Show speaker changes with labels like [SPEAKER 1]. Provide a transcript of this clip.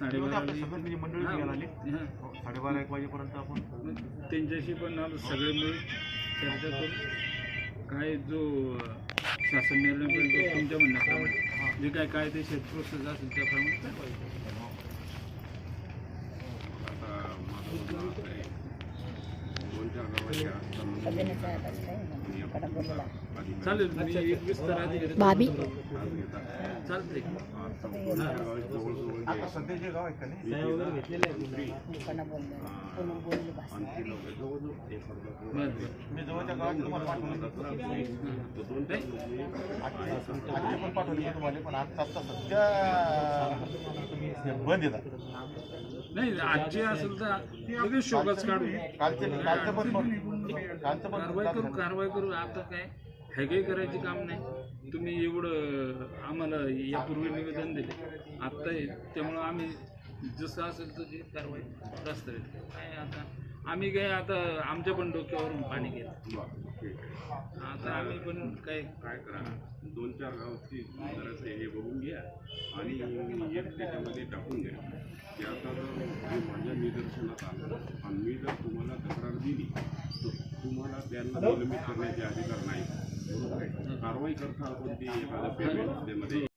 [SPEAKER 1] साडेबारा म्हणजे मंडळी घ्यायला हो, साडेबारा एक वाजेपर्यंत आपण त्यांच्याशी पण आलो सगळे मिळून. चर्चा करून काय जो शासन निर्णय होईल तो तुमच्या म्हणण्याप्रमाणे. जे काय काय ते प्रोसेस असेल त्याप्रमाणे चालेल मी एक विस्तार
[SPEAKER 2] चालते
[SPEAKER 3] आता सध्याचे गाव आहे का नाही? मी जवळच्या गावात तुम्हाला पाठवलं पण पाठवले मी तुम्हाला पण आता आता सध्या बंद येतात.
[SPEAKER 1] नाही आजची असेल तर लगेच शोकाच काढू.
[SPEAKER 3] कालचे कालचं पण कालचं पण
[SPEAKER 1] कारवाई करू कारवाई करू आता काय? हे काही करायचे काम नाही. तुम्ही एवढं आम्हाला यापूर्वी निवेदन दिले. आत्ता त्यामुळं आम्ही जसं असेल तशी कारवाई रस्ता काय आता आम्ही काय आता आमच्या पण डोक्यावरून पाणी गेलं. आता आम्ही पण काय
[SPEAKER 2] काय करा दोन चार गावची जरासं हे बघून घ्या आणि एक त्याच्यामध्ये टाकून द्या. की आता जर हे माझ्या निदर्शनात आलं आणि मी जर तुम्हाला तक्रार दिली तर तुम्हाला त्यांना निलंबित करण्याचे अधिकार नाही कारवाई करता आपण ती एखाद्या पेमेंटमध्ये